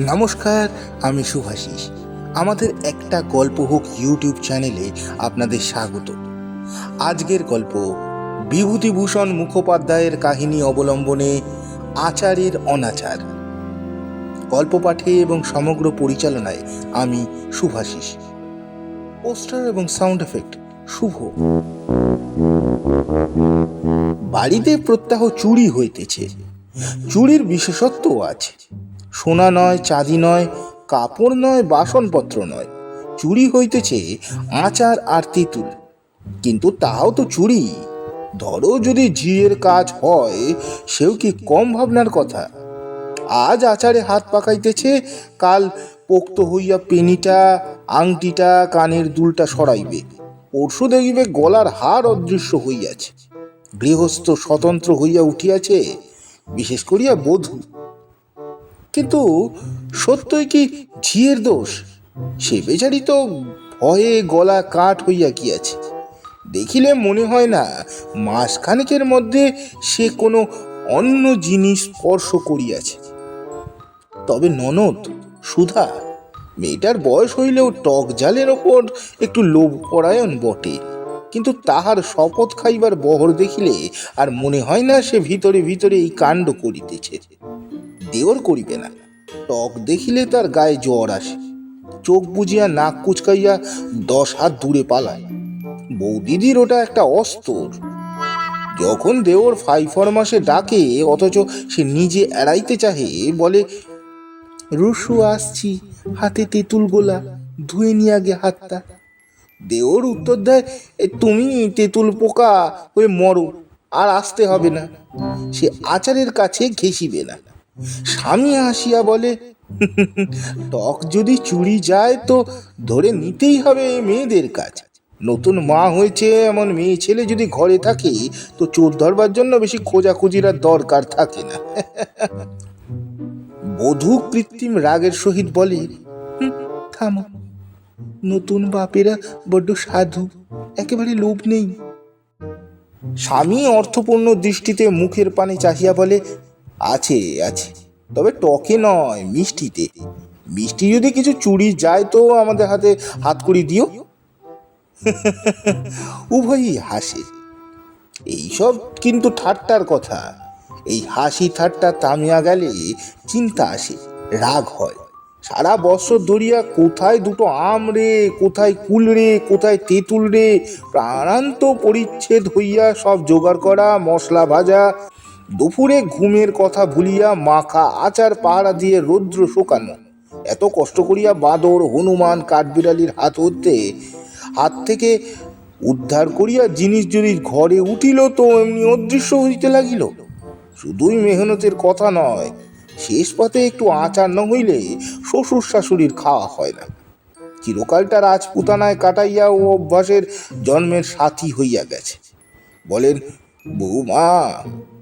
নমস্কার, আমি শুভাশিস আমাদের একটা গল্প হোক ইউটিউব চ্যানেলে আপনাদের স্বাগত। আজকের গল্প, বিভূতিভূষণ মুখোপাধ্যায়ের কাহিনী অবলম্বনে আচারের অনাচার। গল্প পাঠে এবং সমগ্র পরিচালনায় আমি শুভাশিস পোস্টার এবং সাউন্ড এফেক্ট শুভ। বাড়িতে প্রত্যাহ চুরি হইতেছে। চুরির বিশেষত্বও আছে। সোনা নয়, চাঁদি নয়, কাপড় নয়, বাসনপত্র নয়। চুরি হইতেছে আচার আর তেঁতুল। কিন্তু তাও তো চুরি। ধরো যদি ঝিয়ের কাজ হয়, সেও কি কম ভাবনার কথা। আজ আচারে হাত পাকাইতেছে, কাল পোক্ত হইয়া পেনিটা, আংটিটা, কানের দুলটা সরাইবে। পরশু দেখিবে গলার হার অদৃশ্য হইয়াছে। গৃহস্থ স্বতন্ত্র হইয়া উঠিয়াছে, বিশেষ করিয়া বধূ। কিন্তু সত্যই কি ঝিয়ের দোষ? সে বেচারি তো ভয়ে গলা কাঠ হইয়া গিয়াছে। দেখিলে মনে হয় না, মাসখানেকের মধ্যে সে কোনো অন্য জিনিস স্পর্শ করিয়াছে। তবে ননদ, সুধা, মেয়েটার বয়স হইলেও টক জালের ওপর একটু লোভ পরায়ণ বটে। কিন্তু তাহার শপথ খাইবার বহর দেখিলে আর মনে হয় না সে ভিতরে ভিতরে এই কাণ্ড করিতেছে। দেওর করিবে না। টক দেখিলে তার গায়ে জ্বর আসে। চোখ বুঝিয়া নাক কুচকাইয়া দশ হাত দূরে পালায়। বৌদিদির ওটা একটা অস্তর। যখন দেওর ফাই ফরমাসে ডাকে অথচ সে নিজে এড়াইতে চাহে বলে রুসু আসছি। হাতে তেঁতুল গোলা ধুয়ে নিয়ে আগে হাতটা। দেওর উত্তর দেয় "এ, তুমি তেঁতুল পোকা হয়ে মরো আর আসতে হবে না। সে আচারের কাছে ঘেসিবে না। স্বামী হাসিয়া বলে টক যদি চুরি যায় তো ধরে নিতেই হবে মেয়েদের কাজ। নতুন মা হয়েছে এমন মেয়ে ছেলে যদি ঘরে থাকে তো চোর ধরবার জন্য বেশি খোঁজাখুঁজির আর দরকার থাকে না। বধূ কৃত্রিম রাগের সহিত বলে "হুঁ, থামো। নতুন বাপেরা বড্ড সাধু একেবারে লোভ নেই। স্বামী অর্থপূর্ণ দৃষ্টিতে মুখের পানে চাহিয়া বলে আছে আছে। তবে টকে নয়, মিষ্টিতে। মিষ্টি যদি কিছু চুরি যায় তো আমাদের হাতে হাত করি দিও। উভয়ই হাসে। এইসব কিন্তু ঠাট্টার কথা। এই হাসি ঠাট্টা থামিয়া গেলে চিন্তা আসে, রাগ হয়। সারা বছর ধরিয়া কোথায় দুটো আম রে, কোথায় কুল রে, কোথায় তেঁতুল রে, প্রাণান্ত পরিচ্ছেদ হইয়া সব জোগাড় করা, মশলা ভাজা দুপুরে ঘুমের কথা ভুলিয়া মাখা আচার পাহারা দিয়ে রৌদ্র শোকানো। এত কষ্ট করিয়া বাদর, হনুমান, কাঠবিড়ালির হাত হতে হাত থেকে উদ্ধার করিয়া জিনিস যদি ঘরে উঠিল তো এমনি অদৃশ্য হইতে লাগিল। শুধুই মেহনতের কথা নয়, শেষ পাতে একটু আচার না হইলে শ্বশুর শাশুড়ির খাওয়া হয় না। চিরকালটা রাজপুতানায় কাটাইয়া ও অভ্যাসের জন্মের সাথী হইয়া গেছে। বলেন বৌমা,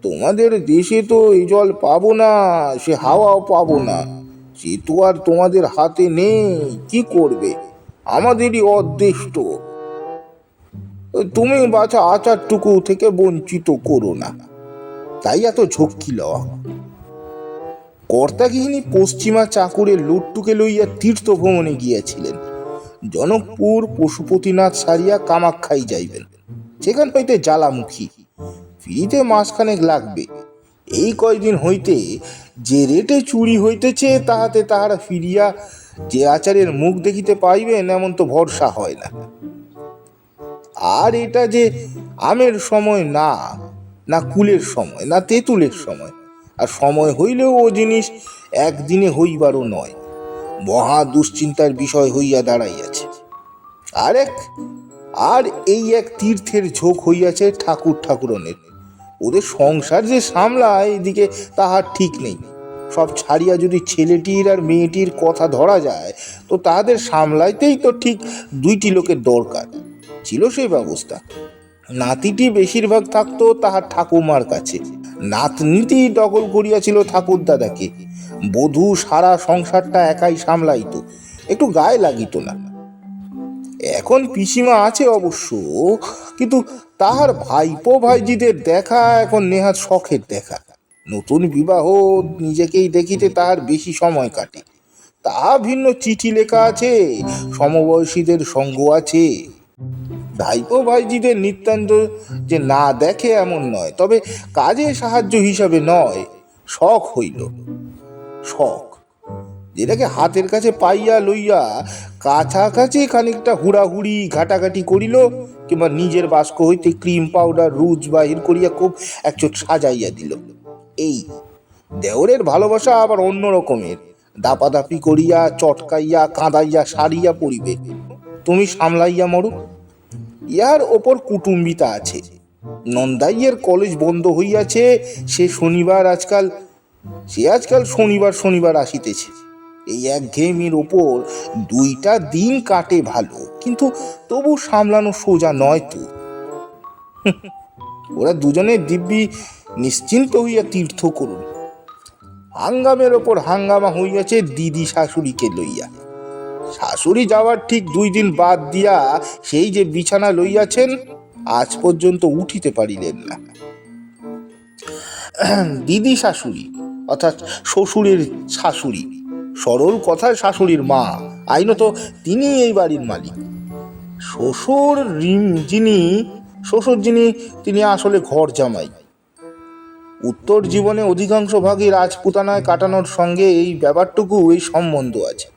তোমাদের দেশে তো এই জল পাবো না, সে হাওয়াও পাবো না। সে তো আর তোমাদের হাতে নেই, কি করবে? আমাদেরই অদৃষ্ট। তুমি বাছা আচারটুকু থেকে বঞ্চিত করো না। তাই এত ঝক্কি লওয়া। কর্তাগৃহিণী পশ্চিমা চাকুরে লুটটুকে লইয়া তীর্থ ভ্রমণে গিয়াছিলেন। জনকপুর পশুপতিনাথ সারিয়া কামাখ্যাই যাইবেন। সেখান হইতে জ্বালামুখী। ফিরিতে মাসখানেক লাগবে। এই কয়দিন হইতে যে রেটে চুরি হইতেছে, তাহাতে তাহারা ফিরিয়া যে আচারের মুখ দেখিতে পাইবেন, এমন তো ভরসা হয় না। আর এটা যে আমের সময় না না কুলের সময়, না তেঁতুলের সময়, আর সময় হইলেও ও জিনিস একদিনে হইবারও নয়। মহা দুশ্চিন্তার বিষয় হইয়া দাঁড়াইয়াছে। আর এক আর এই এক তীর্থের ঝোঁক হইয়াছে ঠাকুর ঠাকুরনের। ওদের সংসার যে সামলায়, এদিকে তাহার ঠিক নেই। সব ছাড়িয়া যদি ছেলেটির আর মেয়েটির কথা ধরা যায়, তো তাদের সামলাইতেই তো ঠিক দুইটি লোকের দরকার। ছিল সেই ব্যবস্থা। নাতিটি বেশিরভাগ থাকতো তাহার ঠাকুমার কাছে। নাতনিটি দখল করিয়াছিল ঠাকুর দাদাকে বধূ সারা সংসারটা একাই সামলাইত। একটু গায়ে লাগিত না। এখন পিসিমা আছে অবশ্য, কিন্তু তাহার ভাইপো ভাইজিদের দেখা এখন নেহাত শখের দেখা। নতুন বিবাহ নিজেকেই দেখিতে তাহার বেশি সময় কাটে। তা ভিন্ন চিঠি লেখা আছে, সমবয়সীদের সঙ্গ আছে। ভাইপো ভাইজিদের নিত্যান্ত যে না দেখে এমন নয়, তবে কাজে সাহায্য হিসাবে নয়, শখ হইল। শখ। যেটাকে হাতের কাছে পাইয়া লইয়া কাছাকাছি খানিকটা হুড়াহুড়ি ঘাটাঘাটি করিল, কিংবা নিজের বাস্ক হইতে ক্রিম পাউডার রুজ বাহির করিয়া খুব একচোট সাজাইয়া দিল। এই দেওরের ভালোবাসা আবার অন্য রকমের। দাপাদাপি করিয়া, চটকাইয়া, কাঁদাইয়া, সারিয়া পড়িবে। তুমি সামলাইয়া মরো। ইহার ওপর কুটুম্বিতা আছে। নন্দাইয়ের কলেজ বন্ধ হইয়াছে, সে শনিবার আজকাল, সে আজকাল শনিবার শনিবার আসিতেছে। এই এক ঘেমির ওপর দুইটা দিন কাটে ভালো, কিন্তু তবু সামলানো সোজা নয় তো। ওরা দুজনে দিব্যি নিশ্চিন্ত হইয়া তীর্থ করুন। হাঙ্গামের ওপর হাঙ্গামা হইয়াছে দিদি শাশুড়িকে লইয়া। শাশুড়ি যাওয়ার ঠিক দুই দিন বাদ দিয়া সেই যে বিছানা লইয়াছেন, আজ পর্যন্ত উঠিতে পারিলেন না। দিদি শাশুড়ি, অর্থাৎ শ্বশুরের শাশুড়ি সরল কথায় শাশুড়ির মা। আইনত তিনি এই বাড়ির মালিক। শ্বশুর যিনি শ্বশুর যিনি, তিনি আসলে ঘর জামাই। উত্তর জীবনে অধিকাংশ ভাগই রাজপুতানায় কাটানোর সঙ্গে এই ব্যাপারটুকু, এই সম্বন্ধ আছে।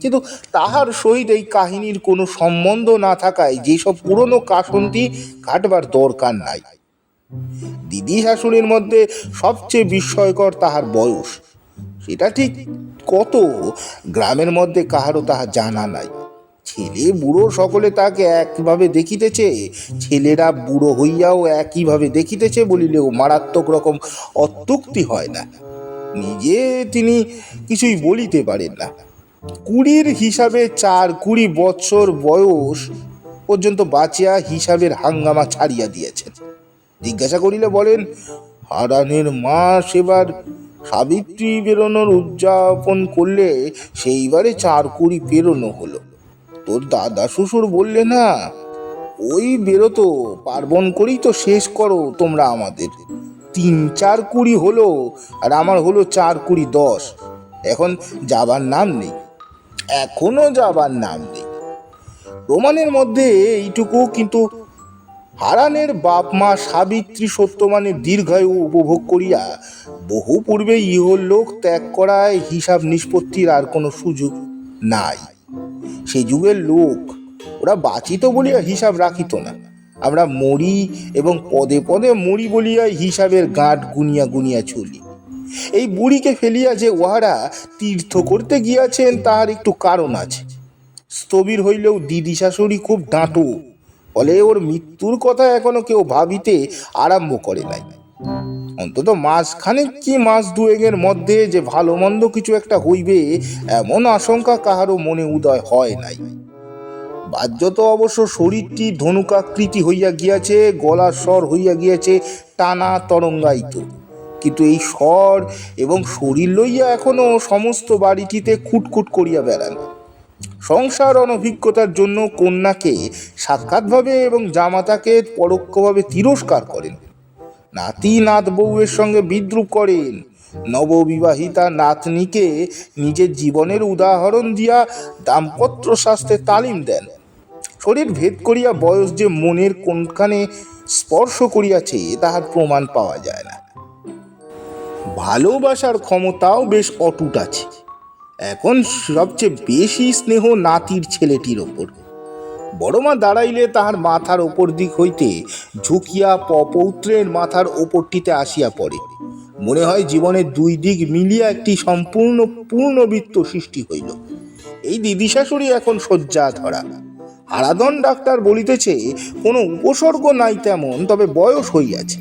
কিন্তু তাহার সহিত এই কাহিনীর কোনো সম্বন্ধ না থাকায় যেসব পুরনো কাসন্তি কাটবার দরকার নাই। দিদি শাশুড়ির মধ্যে সবচেয়ে বিস্ময়কর তাহার বয়স। সেটা ঠিক কত? গ্রামের মধ্যে কাহারও তাহা জানা নাই। ছেলে বুড়ো সকলে তাকে একভাবে দেখিতেছে, ছেলেরা বুড়ো হইয়াও একইভাবে দেখিতেছে বলিলেও মারাত্মক রকম অত্যুক্তি হয় না। নিজে তিনি কিছুই বলিতে পারেন না। কুড়ির হিসাবে চার কুড়ি বৎসর বয়স পর্যন্ত বাঁচিয়া হিসাবের হাঙ্গামা ছাড়িয়া দিয়েছেন। জিজ্ঞাসা করিলে বলেন, হারানের মাস এবার সাবিত্রী বেরোনোর উদযাপন করলে সেইবারে চার কুড়ি বেরোনো হলো। তোর দাদা শ্বশুর বললে না ওই বেরোতো, পার্বণ করেই তো শেষ করো তোমরা আমাদের। তিন চার কুড়ি হলো, আর আমার হলো চার কুড়ি দশ। এখন যাবার নাম নেই, এখনও যাবার নাম নেই। রোমানের মধ্যে এইটুকু, কিন্তু হারানের বাপ মা সাবিত্রী সত্যমানের দীর্ঘায়ু উপভোগ করিয়া বহু পূর্বে ইহলোক ত্যাগ করায় হিসাব নিষ্পত্তির আর কোনো সুযোগ নাই। সে যুগের লোক, ওরা বাঁচিত বলিয়া হিসাব রাখিত না। আমরা মরি এবং পদে পদে মরি বলিয়া হিসাবের গাঁট গুনিয়া গুনিয়া চলি। এই বুড়িকে ফেলিয়া যে উহারা তীর্থ করতে গিয়াছেন, তাহার একটু কারণ আছে। স্থবির হইলেও দিদি শাশুড়ি খুব ডাঁটো ফলে ওর মৃত্যুর কথা এখনও কেউ ভাবিতে আরম্ভ করে নাই। অন্তত মাসখানেক কি মাস দুয়েকের মধ্যে যে ভালো মন্দ কিছু একটা হইবে, এমন আশঙ্কা কাহারও মনে উদয় হয় নাই। বাহ্যত অবশ্য শরীরটি ধনুকাকৃতি হইয়া গিয়াছে, গলার স্বর হইয়া গিয়াছে, টানা তরঙ্গায়িত। কিন্তু এই স্বর এবং শরীর লইয়া এখনও সমস্ত বাড়িটিতে খুটখুট করিয়া বেড়ান সংসার অনভিজ্ঞতার জন্য কন্যাকে সাক্ষাৎভাবে এবং জামাতাকে পরোক্ষভাবে তিরস্কার করেন। নাতি নাত বউয়ের সঙ্গে বিদ্রুপ করেন। নববিবাহিতা নাতনিকে নিজের জীবনের উদাহরণ দিয়া দাম্পত্য শাস্ত্রে তালিম দেন। শরীর ভেদ করিয়া বয়স যে মনের কোনখানে স্পর্শ করিয়াছে, তাহার প্রমাণ পাওয়া যায় না। ভালোবাসার ক্ষমতাও বেশ অটুট আছে। এখন সবচেয়ে বেশি স্নেহ নাতির ছেলেটির ওপর। বড়মা দাঁড়াইলে তাহার মাথার ওপর দিক হইতে ঝুঁকিয়া পপৌত্রের মাথার ওপরটিতে আসিয়া পড়ে। মনে হয় জীবনের দুই দিক মিলিয়া একটি সম্পূর্ণ পূর্ণবৃত্ত সৃষ্টি হইল। এই দিদি শাশুড়ি এখন শয্যা ধরা হারাধন ডাক্তার বলিতেছে, কোনো উপসর্গ নাই তেমন, তবে বয়স হইয়াছে।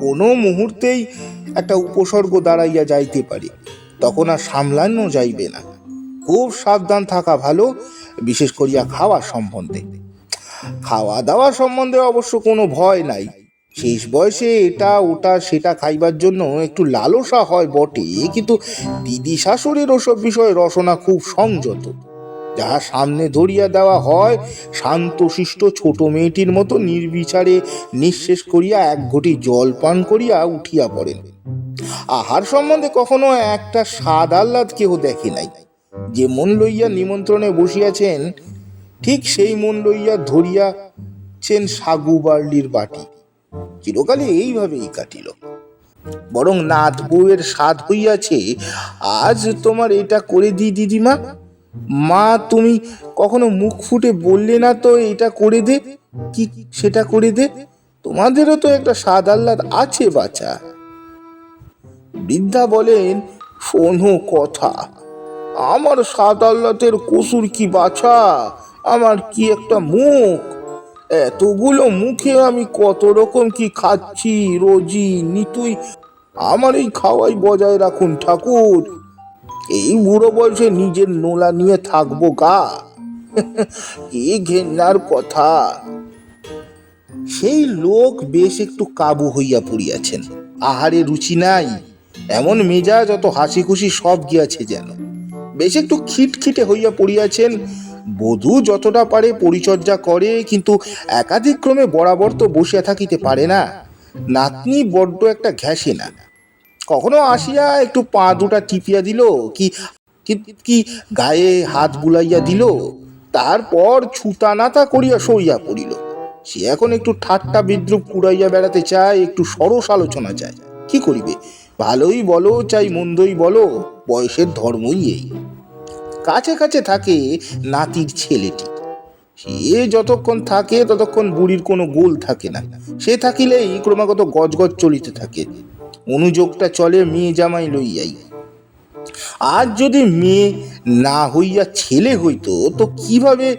কোনো মুহূর্তেই একটা উপসর্গ দাঁড়াইয়া যাইতে পারে। তখন আর সামলানো যাইবে না। খুব সাবধান থাকা ভালো, বিশেষ করিয়া খাওয়া সম্বন্ধে। খাওয়া দাওয়া সম্বন্ধে অবশ্য কোনো ভয় নাই। শেষ বয়সে এটা, ওটা, সেটা খাইবার জন্য একটু লালসা হয় বটে, কিন্তু দিদি শাশুড়ির ওসব বিষয়ে রসনা খুব সংযত। যাহা সামনে ধরিয়া দেওয়া হয় শান্তশিষ্ট ছোট মেয়েটির মতো নির্বিচারে নিঃশেষ করিয়া এক ঘটি জল পান করিয়া উঠিয়া পড়েন। আহার সম্বন্ধে কখনো একটা স্বাদ আহ্লাদ কেহ দেখে নাই। যে মন লইয়া নিমন্ত্রণে বসিয়াছেন, ঠিক সেই মন লইয়া ধরিয়াছেন সাগু বার্লির বাটি। চিরকালে এইভাবেই কাটিল। বরং নাথ বউয়ের স্বাদ হইয়াছে, আজ তোমার এটা করে দিই দিদিমা। মা, তুমি কখনো মুখ ফুটে বললে না তো এটা করে দে? কি সেটা করে দে? তোমাদেরও তো একটা স্বাদ আহ্লাদ আছে বাচ্চা বৃদ্ধা বলেন, শোনো কথা। আমার স্বাদ আহ্লাদের কসুর কি বাছা? আমার কি একটা মুখ? এতগুলো মুখে আমি কত রকম কি খাচ্ছি, রোজি, নিতুই? আমার এই খাওয়াই বজায় রাখুন ঠাকুর। এই বুড়ো বয়সে নিজের নোলা নিয়ে থাকব গা। কি ঘেন্নার কথা। সেই লোক বেশ একটু কাবু হইয়া পড়িয়াছেন। আহারে রুচি নাই। এমন মেজাজ, অত হাসি খুশি সব গিয়াছে যেন। বেশ একটু খিটখিটে হইয়া পড়িয়াছেন। বধূ যতটা পারে পরিচর্যা করে, কিন্তু একাধিক্রমে বরাবর তো বসিয়া থাকিতে পারে না। নাতনি বড্ড একটা ঘ্যাসে না। কখনো আসিয়া একটু পা দুটা টিপিয়া দিল, কি, কি- গায়ে হাত বুলাইয়া দিল। তারপর ছুতা নাতা করিয়া সইয়া পড়িল। সে এখন একটু ঠাট্টা বিদ্রুপ কুড়াইয়া বেড়াতে চায়, একটু সরস আলোচনা চায়। কি করিবে? ভালোই বলো, চাই মন্দই বলো, বয়সের ধর্মই এই। কাছে কাছে থাকে নাতির ছেলেটি। সে যতক্ষণ থাকে, ততক্ষণ বুড়ির কোনো গোল থাকে না। সে থাকিলেই ক্রমাগত গজগজ চলিতে থাকে। অনুযোগটা চলে মেয়ে জামাই লইয়াই। আজ যদি মেয়ে না হইয়া ছেলে হইতো, তো কীভাবে,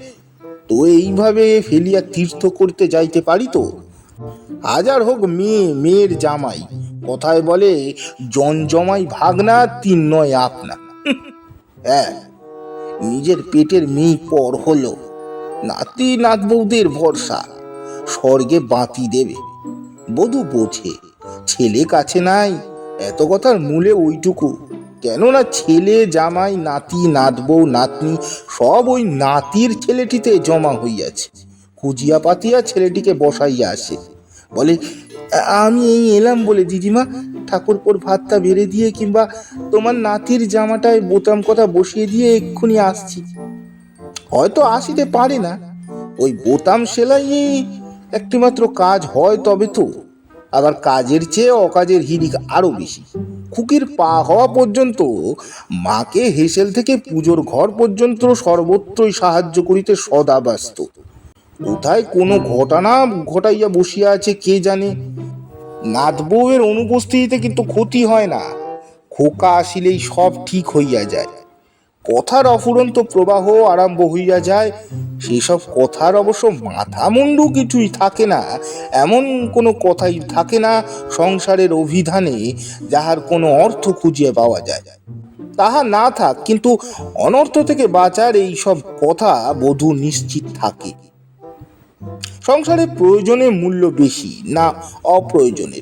তো এইভাবে ফেলিয়া তীর্থ করতে যাইতে পারিত? হাজার হোক মেয়ে, মেয়ের জামাই, কথায় বলে জনজমাই ভাগনা, তিন নয় আপনা। হ্যাঁ নিজের পেটের মেয়ে পর হলো নাতি নাত বৌদের ভরসা, স্বর্গে বাতি দেবে। বধু বোঝে, ছেলে কাছে নাই, এত কথার মূলে ওইটুকু। কেননা ছেলে, জামাই, নাতি নাত বউ নাতনি, সব ওই নাতির ছেলেটিতে জমা হইয়াছে। খুঁজিয়া পাতিয়া ছেলেটিকে বসাইয়া আসে। বলে, আমি এই এলাম বলে, দিদিমা, ঠাকুরপোর ভাতটা বেড়ে দিয়ে কিংবা তোমার নাতির জামাটায় বোতাম কথা বসিয়ে দিয়ে এক্ষুনি আসছি। হয়তো আসিতে পারে না। ওই বোতাম সেলাইয়ে একটিমাত্র কাজ হয় তবে তো। আবার কাজের চেয়ে অকাজের হিরিক আরও বেশি। খুকির পা হওয়া পর্যন্ত, মাকে হেসেল থেকে পুজোর ঘর পর্যন্ত সর্বত্রই সাহায্য করিতে সদা ব্যস্ত। কোথায় কোনো ঘটনা ঘটাইয়া বসিয়া আছে কে জানে? নাথ বউয়ের অনুপস্থিতিতে কিন্তু ক্ষতি হয় না। খোকা আসিলেই সব ঠিক হইয়া যায়। কথার অফুরন্ত প্রবাহ আরম্ভ হইয়া যায়। সেসব কথার অবশ্য মাথা মুন্ডু কিছুই থাকে না। এমন কোনো কথাই থাকে না সংসারের অভিধানে যাহার কোনো অর্থ খুঁজিয়ে পাওয়া যায়। তাহা না থাক, কিন্তু অনর্থ থেকে বাঁচার এই সব কথা বধূ নিশ্চিত থাকে। সংসারে প্রয়োজনে মূল্য বেশি না অপ্রয়োজনের?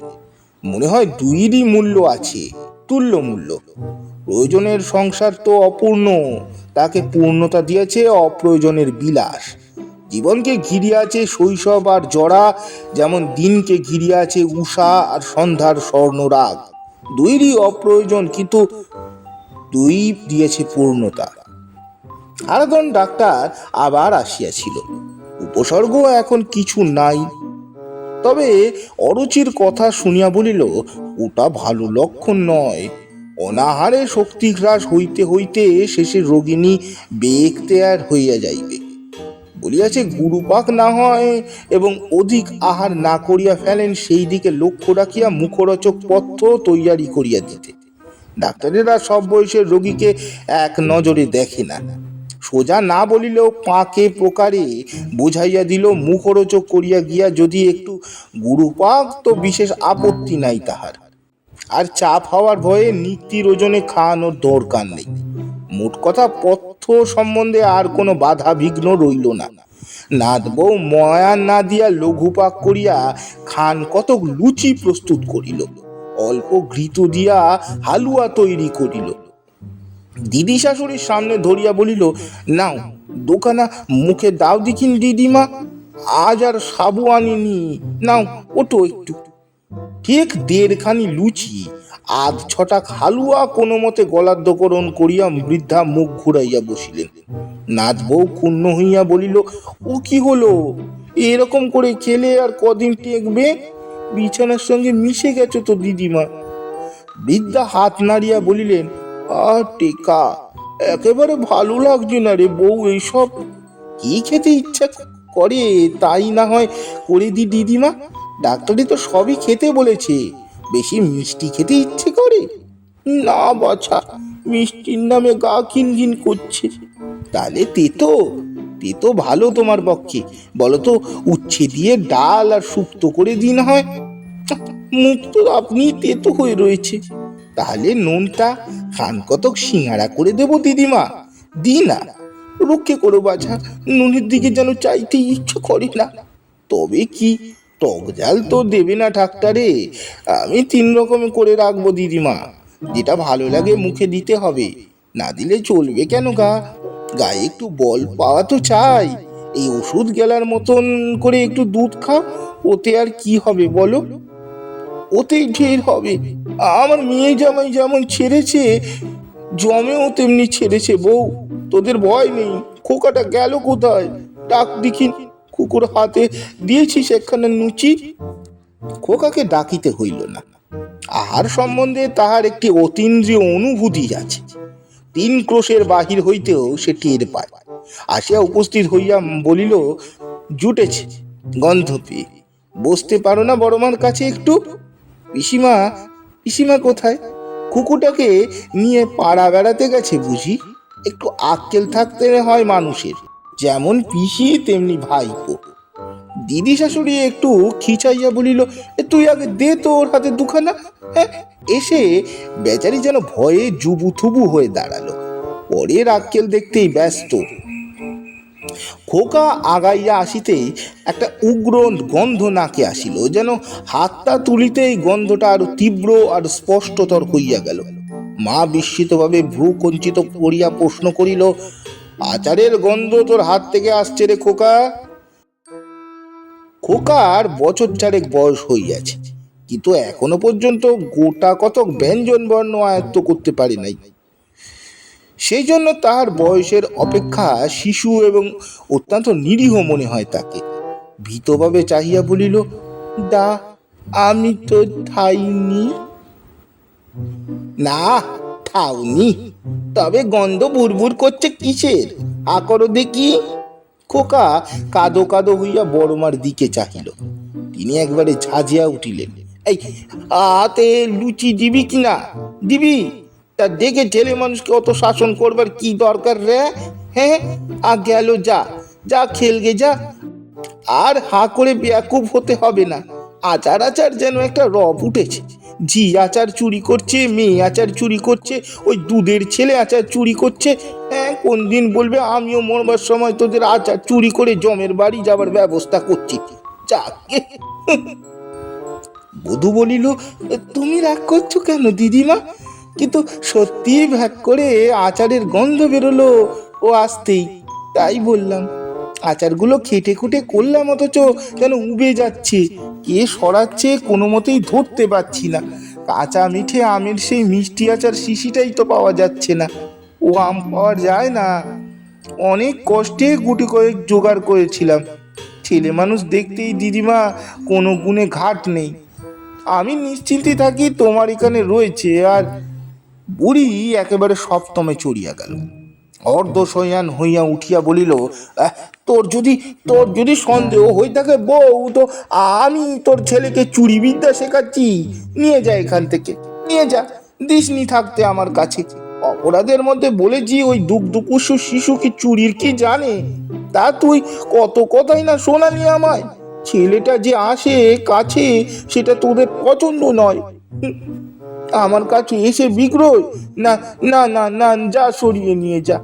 মনে হয় দুইরই মূল্য আছে, তুল্য মূল্য। প্রয়োজনের সংসার তো অপূর্ণ, তাকে পূর্ণতা দিয়েছে অপ্রয়োজনের বিলাস। জীবনকে ঘিরিয়ে আছে শৈশব আর জরা, যেমন দিনকে ঘিরিয়ে আছে উষা আর সন্ধ্যার স্বর্ণরাগ। দুইরই অপ্রয়োজন, কিন্তু দুই দিয়েছে পূর্ণতা। হারাধন ডাক্তার আবার আসিয়াছিল। উপসর্গ এখন কিছু নাই। তবে অরুচির কথা শুনিয়া বলিল, ওটা ভালো লক্ষণ নয়। অনাহারে শক্তি হ্রাস হইতে হইতে শেষে রোগিণী বেগতেয়ার হইয়া যাইবে। বলিয়াছে, গুরুপাক না হয় এবং অধিক আহার না করিয়া ফেলেন, সেই দিকে লক্ষ্য রাখিয়া মুখরোচক পথ্য তৈয়ারি করিয়া দিতে। ডাক্তারেরা সব বয়সের রোগীকে এক নজরে দেখে না। সোজা না বলিলেও পাকে প্রকারে বুঝাইয়া দিল, মুখরোচক করিয়া গিয়া যদি একটু গুরুপাক তো বিশেষ আপত্তি নাই তাহার। আর চাপ হওয়ার ভয়ে নিত্যির ওজনে খাওয়ানোর দরকার নেই। মোট কথা পথ্য সম্বন্ধে আর কোনো বাধা বিঘ্ন রইল না। নাদ বউ ময়া না দিয়া লঘুপাক করিয়া খান কতক লুচি প্রস্তুত করিল। অল্প ঘৃত দিয়া হালুয়া তৈরি করিল। দিদি শাশুড়ির সামনে ধরিয়া বলিল, নাও, দোকানা মুখে দাও দেখিন দিদিমা, আজ আর সাবু আনিনি। নাও ওটো একটু। ঠিক দেড়খানি লুচি, আধ ছটাক হালুয়া কোনো মতে গলাদ্যকরণ করিয়া বৃদ্ধা মুখ ঘুরাইয়া বসিলেন। নাথ বউ ক্ষুণ্ণ হইয়া বলিল, ও কি হলো? এরকম করে খেলে আর কদিন টেকবে? বিছানার সঙ্গে মিশে গেছো তো দিদিমা? বৃদ্ধা হাত নাড়িয়া বলিলেন আর টেকা। একেবারে ভালো লাগছে না রে বউ এইসব। কি খেতে ইচ্ছা করে? তাই না হয় করে দি দিদিমা। ডাক্তারি তো সবই খেতে বলেছে। বেশি মিষ্টি খেতে ইচ্ছে করে? না বাছা, মিষ্টির নামে গা কিনকিন করছে। তাহলে তেতো তেতো ভালো তোমার পক্ষে। বলো তো উচ্ছে দিয়ে ডাল আর শুক্তো করে দিন হয়। মুখ তো আপনি তেতো হয়ে রয়েছে। তাহলে নুনটা খান কতক সিঙ্গারা করে দেবো, দিদিমা। দি না, রক্ষে করো বাছা, নুনের দিকে যেন চাইতে ইচ্ছে করে না। তবে কি, টক জাল তো দেবে না ডাক্তারে। আমি তিন রকম করে রাখব, দিদিমা। যেটা ভালো লাগে মুখে দিতে হবে। না দিলে চলবে কেন গা? গায়ে একটু বল পাওয়া তো চাই। এই ওষুধ গেলার মতন করে একটু দুধ খাও, ওতে আর কি হবে বলো? ওতেই ঢের হবে। আমার মেয়ে জামাই যেমন ছেড়েছে, জমেও তেমনি ছেড়েছে বউ। তোদের ভয় নেই, খোকাটা গেল কোথায়? ডাক দেখি কুকুর হাতে দিয়েছিস একখানা নুচি। খোকাকে ডাকিতে হইল না। আহার সম্বন্ধে তাহার একটি অতীন্দ্রিয় অনুভূতি আছে। তিন ক্রোশের বাহির হইতেও সে টের পায়। আসিয়া উপস্থিত হইয়া বলিল, জুটেছে গন্ধ পেয়ে। বসতে পারো না বড়মার কাছে একটু? পিসিমা পিসিমা কোথায়? কুকুরটাকে নিয়ে পাড়া বেড়াতে গেছে বুঝি। একটু আক্কেল থাকতে হয় মানুষের। যেমন পিসি, তেমনি ভাইপো। দিদি শাশুড়ি একটু খিচাইয়া বলিল তুই আগে দে তো ওর হাতে দুখানা। হ্যাঁ এসে বেচারি যেন ভয়ে জুবু থুবু হয়ে দাঁড়াল। পরের আক্কেল দেখতেই ব্যস্ত। খোকা আগাইয়া আসিতেই একটা উগ্র গন্ধ নাকে আসিল, যেন হাতটা তুলিতেই গন্ধটা আরও তীব্র আর স্পষ্টতর হইয়া গেল। মা বিস্মিতভাবে ভ্রু কঞ্চিত করিয়া প্রশ্ন করিল, আচারের গন্ধ তোর হাত থেকে আসছে রে খোকা? খোকার বছর চারেক বয়স হইয়াছে, কিন্তু এখনও পর্যন্ত গোটা কতক ব্যঞ্জন বর্ণ আয়ত্ত করতে পারে নাই। সেই জন্য তাহার বয়সের অপেক্ষা শিশু এবং অত্যন্ত নিরীহ মনে হয় তাকে। ভীতভাবে চাহিয়া বলিল, দা, আমি তো ঠাইনি। না, ঠাউনি? তবে গন্ধ বুরবুর করছে কিসের? আকর দেখি। খোকা কাদো কাদো হইয়া বড়মার দিকে চাহিল। তিনি একবারে ঝাঁঝিয়া উঠিলেন, এই, হাতে লুচি দিবি কিনা? দিবি? তা দেখে ছেলে মানুষকে অত শাসন করবার কি দরকার রে? হ্যাঁ আ গেল, যা যা খেলগে যা। আর হা করে বেয়াকুব হতে হবে না। আচার আচার যেন একটা রব উঠেছে। জি আচার চুরি করছে, মেয়ে আচার চুরি করছে, ওই দুধের ছেলে আচার চুরি করছে। হ্যাঁ কোন দিন বলবে, আমিও মরবার সময় তোদের আচার চুরি করে জমের বাড়ি যাবার ব্যবস্থা করছি। যাকে। বধূ বলিল, তুমি রাগ করছ কেন, দিদিমা? কিন্তু সত্যি ভ্যাক করে আচারের গন্ধ বেরোলো। ও আসতেই তাই বললাম, আচারগুলো খেটে খুটে করলাম অথচ যেন উবে যাচ্ছে। কে সরাচ্ছে কোনো মতেই ধরতে পারছি না। কাঁচা মিঠে আমের সেই মিষ্টি আচার শিশিটাই তো পাওয়া যাচ্ছে না। ও আম পাওয়া যায় না। অনেক কষ্টে গুটি কয়েক জোগাড় করেছিলাম। ছেলে মানুষ দেখতেই দিদিমা কোনো গুণে ঘাট নেই। আমি নিশ্চিন্তে থাকি তোমার এখানে রয়েছে, আর বুড়ি একেবারে সপ্তমে চড়িয়া গেল। অর্ধশয়ান হইয়া উঠিয়া বলিল তোর যদি তোর যদি সন্দেহ হয়ে থাকে বউ, তো আমি তোর ছেলেকে চুরি বিদ্যা শেখাচ্ছি। নিয়ে যা এখান থেকে, নিয়ে যা, দিসনি থাকতে আমার কাছে। অপরাধের মধ্যে বলেছি, ওই দুগ্ধপুষ্য শিশু কি চুরির কি জানে? তা তুই কত কথাই না শোনালি আমায়। ছেলেটা যে আসে কাছে, সেটা তোদের পছন্দ নয়। আমার কাছে এসে বিগ্রহ না না না না, যা সরিয়ে নিয়ে যা।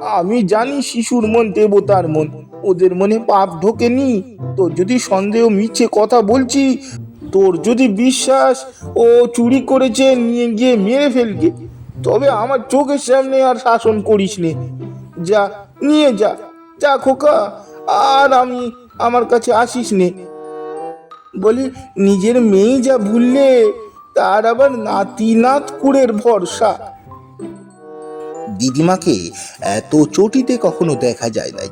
আমি জানি শিশুর মন দেবতার মন। ওদের মনে পাপ ঢোকেনি। তোর যদি সন্দেহ মিছে কথা বলছি, তোর যদি বিশ্বাস ও চুরি করেছে, নিয়ে গিয়ে মেরে ফেলকে তবে আমার চোখের সামনে আর শাসন করিস নে। যা, নিয়ে যা। যা খোকা, আর আমি আমার কাছে আসিস নে। বলি, নিজের মেয়ে যা ভুললে তার আবার নাতি নাত কুড়ের ভরসা। দিদিমাকে এত চটিতে কখনো দেখা যায় নাই।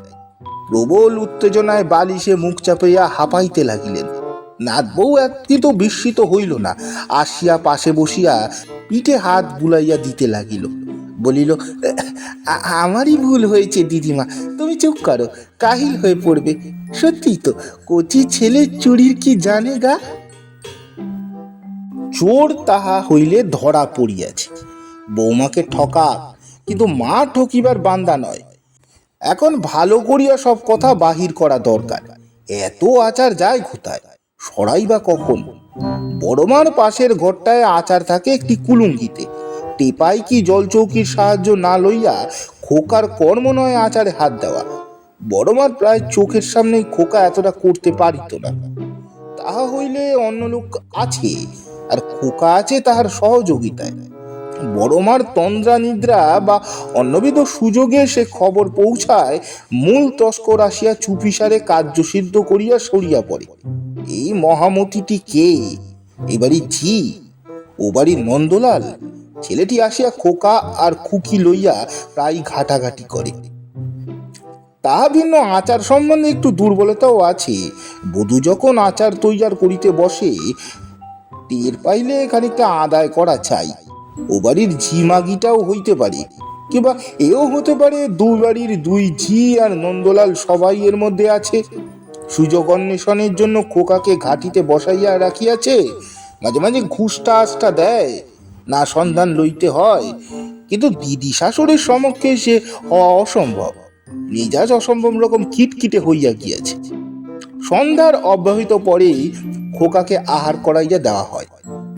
প্রবল উত্তেজনায় বালিশে মুখ চাপাইয়া হাঁপাইতে লাগিলেন। নাথ বউ কিন্তু বিস্মিত হইল না, আসিয়া পাশে বসিয়া পিঠে হাত বুলাইয়া দিতে লাগিল। বলিল আমারই ভুল হয়েছে দিদিমা, তুমি চুপ করো, কাহিল হয়ে পড়বে। সত্যি তো, কচি ছেলে চুরির কি জানে গা? চোর তাহা হইলে ধরা পড়িয়াছে। বৌমাকে ঠকা, কিন্তু মা ঠকিবার বান্দা নয়। এখন ভালো করিয়া সব কথা বাহির করা দরকার। এত আচার যায় কোথায়? সরাই বা কখন? বড়মার পাশের ঘরটায় আচার থাকে একটি কুলুঙ্গিতে। টেপাই কি জলচৌকির সাহায্য না লইয়া খোকার কর্ম নয় আচারে হাত দেওয়া? বড়মার প্রায় চোখের সামনেই খোকা এতটা করতে পারিত না। তাহা হইলে অন্য লোক আছে। আর খোকা আছে তাহার সহযোগিতায়। বড়মার তন্দ্রা নিদ্রা বা অন্যবিধ সুযোগে সে খবর পৌঁছায়, মূল তস্কর আসিয়া চুপিসারে কার্যসিদ্ধ করিয়া সরিয়া পড়ে। এই মহামতিটি কে? এবারই ঝি? ও বাড়ির নন্দলাল? ছেলেটি আসিয়া খোকা আর খুকি লইয়া প্রায় ঘাটাঘাটি করে। তাহা ভিন্ন আচার সম্বন্ধে একটু দুর্বলতাও আছে। বধূ যখন আচার তৈয়ার করিতে বসে টের পাইলে খানিকটা আদায় করা চাই। ও বাড়ির ঝি মাগিটাও হইতে পারে, কিংবা এও হতে পারে দুই বাড়ির দুই ঝি আর নন্দলাল সবাই এর মধ্যে আছে। সুযোগ অন্বেষণের জন্য খোকাকে ঘাটিতে বসাইয়া রাখিয়াছে, মাঝে মাঝে ঘুষটা আশটা দেয়। না সন্ধান লইতে হয়, কিন্তু দিদি শাশুড়ির সমক্ষে সে অসম্ভব। মেজাজ অসম্ভব রকম কিটকিটে হইয়া গিয়াছে। সন্ধ্যার অব্যাহত পরেই খোকাকে আহার করাইয়া দেওয়া হয়।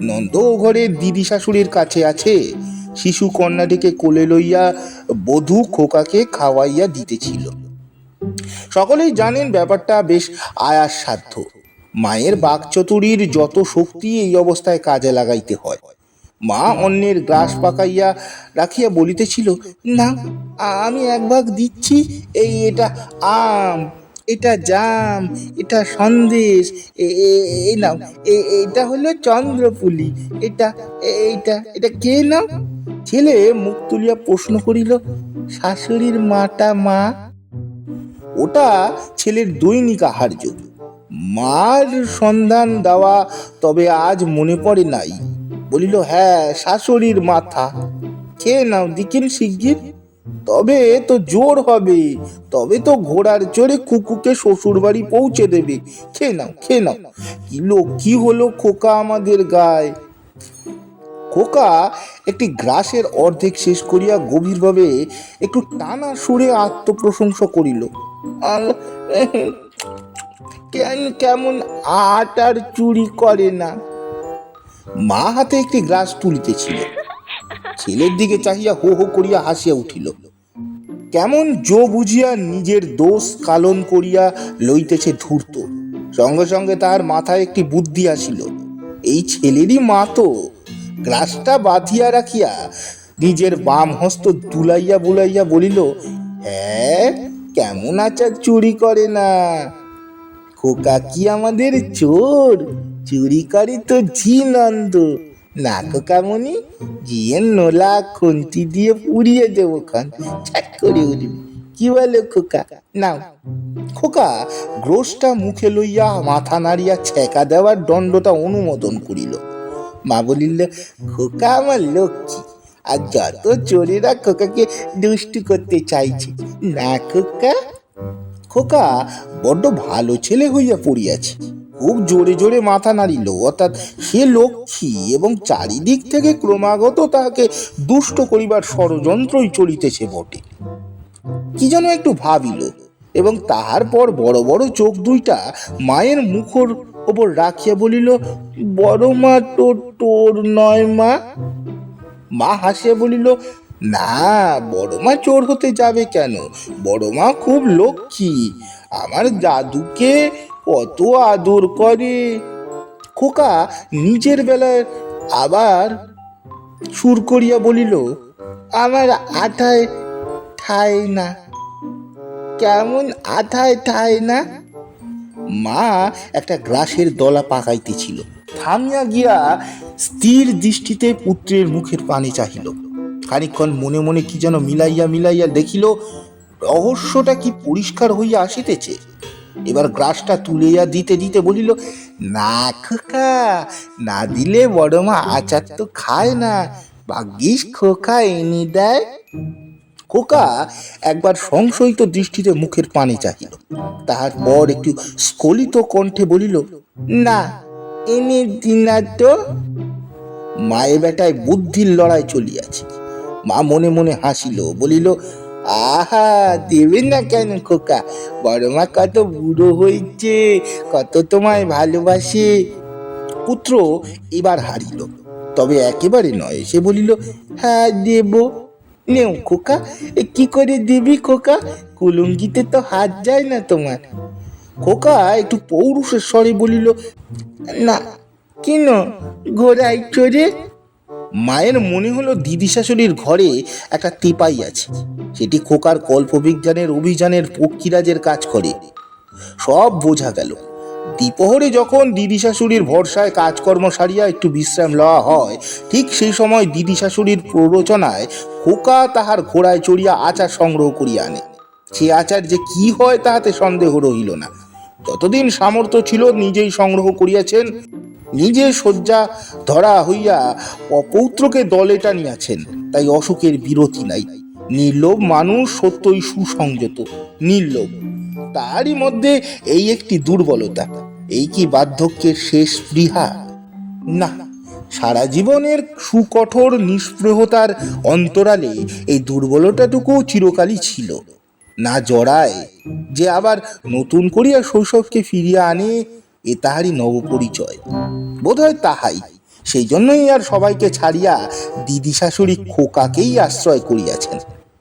নন্দ ঘরে দিদি শাশুড়ির কাছে আছে। শিশু কন্যাটিকে কোলে লইয়া বধূ খোকাকে খাওয়াইয়া দিতেছিল। সকলেই জানেন ব্যাপারটা বেশ আয়াস সাধ্য মায়ের বাকচতুরীর যত শক্তি এই অবস্থায় কাজে লাগাইতে হয়। মা অন্যের গ্রাস পাকাইয়া রাখিয়া বলিতেছিল, না, আমি এক ভাগ দিচ্ছি, এই এটা আম এটা জাম, এটা সন্দেশ এই নাও। এটা হলো চন্দ্রপুলি। এটা এইটা, এটা কে নাও? ছেলে, মুখ তুলিয়া প্রশ্ন করিল, শাশুড়ির মাটা মা? ওটা ছেলের দৈনিক আহার্য। মার সন্ধান দেওয়া তবে আজ মনে পড়ে নাই। বলিল হ্যাঁ শাশুড়ির মাথা। খেয়ে নাও দিকিন শিগগির। তবে তো জোর হবে। তবে তো ঘোড়ার চড়ে কুকুকে শ্বশুর বাড়ি পৌঁছে দেবে। খেয়ে নাও খেয়ে নাও। কি কি হলো খোকা আমাদের গায়ে? খোকা একটি গ্রাসের অর্ধেক শেষ করিয়া গভীরভাবে একটু টানা সুরে আত্মপ্রশংসা করিল। কেন, কেমন আট আর চুরি করে না? মা হাতে একটি গ্রাস তুলিতেছিল। ছেলের দিকে চাহিয়া হো হো করিয়া হাসিয়া উঠিল। কেমন জো বুঝিয়া নিজের দোষ কালন করিয়া লইতেছে ধূর্ত সঙ্গে সঙ্গে তাহার মাথায় একটি বুদ্ধি আসিল। এই ছেলেরই মা তো। গ্লাসটা বাঁধিয়া রাখিয়া নিজের বাম হস্ত দুলাইয়া বুলাইয়া বলিল হ্যাঁ কেমন আচার চুরি করে না? খোকা কি আমাদের চোর? চুরি করে তো ঝি নন্দ না খোকামণি জিয়ের নোলা খুন্তি দিয়ে পুড়িয়ে দেবো খান ছাট করে উঠবি কি বলে খোকা? নাও। খোকা, গ্রোসটা মুখে লইয়া মাথা নাড়িয়া ছেঁকা দেওয়ার দণ্ডটা অনুমোদন করিল। মা বলিল, খোকা আমার লক্ষ্মী, আর যত চোরেরা খোকাকে দুষ্টু করতে চাইছে, না খোকা? খোকা, বড্ড ভালো ছেলে হইয়া পড়িয়াছে। খুব জোরে জোরে মাথা নাড়িল, অর্থাৎ সে লক্ষ্মী এবং চারিদিক থেকে ক্রমাগত তাহাকে দুষ্ট করিবার ষড়যন্ত্রই চলিতেছে বটে। কি যেন একটু ভাবিল এবং তাহার পর বড় বড় চোখ দুইটা মায়ের মুখর ওপর রাখিয়া বলিল, বড় মা, তো তোর নয় মা? মা হাসিয়া বলিল, না, বড় মা চোর হতে যাবে কেন? বড় মা খুব লক্ষ্মী। আমার দাদুকে কত আদর করে খোকা নিজের বেলায় আবার সুর করিয়া বলিল, আমার আঠায় ঠাই না। কেমন আঠায় ঠাই না? মা একটা গ্রাসের দলা পাকাইতেছিল। থামিয়া গিয়া স্থির দৃষ্টিতে পুত্রের মুখের পানি চাহিল। খানিকক্ষণ মনে মনে কি যেন মিলাইয়া মিলাইয়া দেখিল, রহস্যটা কি পরিষ্কার হইয়া আসিতেছে? এবার গ্রাসটা তুলিয়া দিতে দিতে বলিল, না খোকা, না দিলে বড় মা আচার তো খায় না, ভাগ্যিস খোকা এনে দেয়। খোকা একবার সংশয়িত দৃষ্টিতে মুখের পানে চাহিল। তাহার পর একটু স্খলিত কণ্ঠে বলিল, না, এনে দিনা তো। মায়ের বেটায় বুদ্ধির লড়াই চলিয়াছে। মা মনে মনে হাসিল, বলিল আহা, দেবে না কেন খোকা? বড় মা কত বুড়ো হয়েছে, কত তোমায় ভালোবাসে। পুত্র এবার হারিল, তবে একেবারে নয়, সে বলিল হ্যাঁ দেব। নেও খোকা কি করে দিবি খোকা? কুলুঙ্গিতে তো হাত যায় না তোমার। খোকা একটু পৌরুষের স্বরে বলিল, না, কেন ঘোড়ায় চড়ে মায়ের মনে হলো দিদি শাশুড়ির ঘরে একটা টিপাই আছে। সেটি খোকার কল্পবিজ্ঞানের অভিযানের পক্ষীরাজের কাজ করে। সব বোঝা গেল। দ্বিপহরে যখন দিদি শাশুড়ির ভরসায় কাজকর্ম সারিয়া একটু বিশ্রাম লওয়া হয় ঠিক সেই সময় দিদি শাশুড়ির প্ররোচনায় খোকা তাহার ঘোড়ায় চড়িয়া আচার সংগ্রহ করিয়া আনে। সে আচার যে কি হয় তাহাতে সন্দেহ রহিল না। যতদিন সামর্থ্য ছিল নিজেই সংগ্রহ করিয়াছেন নিজে শয্যা ধরা হইয়া অপৌত্রকে দলে টানিয়াছেন তাই অসুখের বিরতি নাই। নির্লোভ মানুষ সত্যই সুসংযত, নির্লোভ। তারই মধ্যে এই একটি দুর্বলতা, এই কি বার্ধক্যের শেষ স্পৃহা? না, সারা জীবনের সুকঠোর নিষ্প্রহতার অন্তরালে এই দুর্বলতাটুকু চিরকালই ছিল। না জড়ায়, যে আবার নতুন করিয়া শৈশবকে ফিরিয়া আনে এ তাহারই নবপরিচয়। বোধহয় তাহাই। সেই জন্যই আর সবাইকে ছাড়িয়া দিদি শাশুড়ি খোকাকেই আশ্রয় করিয়াছেন।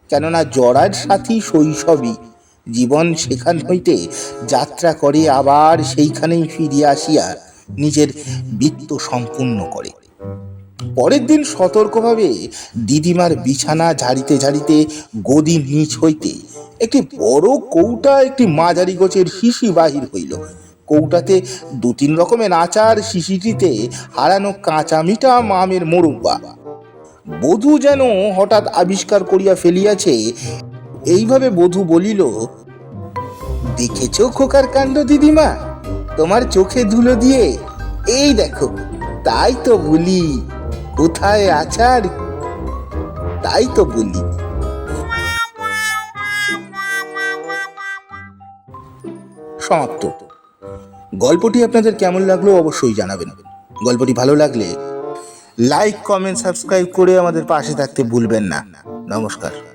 কেননা জরার সাথী শৈশবই জীবন সেখান হইতে যাত্রা করে আবার সেইখানেই ফিরিয়া আসিয়া নিজের বৃত্ত সম্পূর্ণ করে। পরের দিন সতর্কভাবে দিদিমার বিছানা ঝাড়িতে ঝাড়িতে গদি নিচ হইতে একটি বড় কৌটা একটি মাঝারি গোছের শিশি বাহির হইল। কৌটাতে দু তিন রকমের আচার শিশিটিতে হারানো কাঁচা মিঠা মামের মোরব্বা বধূ যেন হঠাৎ আবিষ্কার করিয়া ফেলিয়াছে, এইভাবে বধু বলিল, দেখেছ খোকার কাণ্ড দিদিমা? তোমার চোখে ধুলো দিয়ে? এই দেখো, তাই তো বলি, কোথায় আচার? তাই তো বলি। সমাপ্ত। গল্পটি আপনাদের কেমন লাগল অবশ্যই জানাবেন। গল্পটি ভালো লাগলে লাইক কমেন্ট সাবস্ক্রাইব করে আমাদের পাশে থাকতে ভুলবেন না। নমস্কার।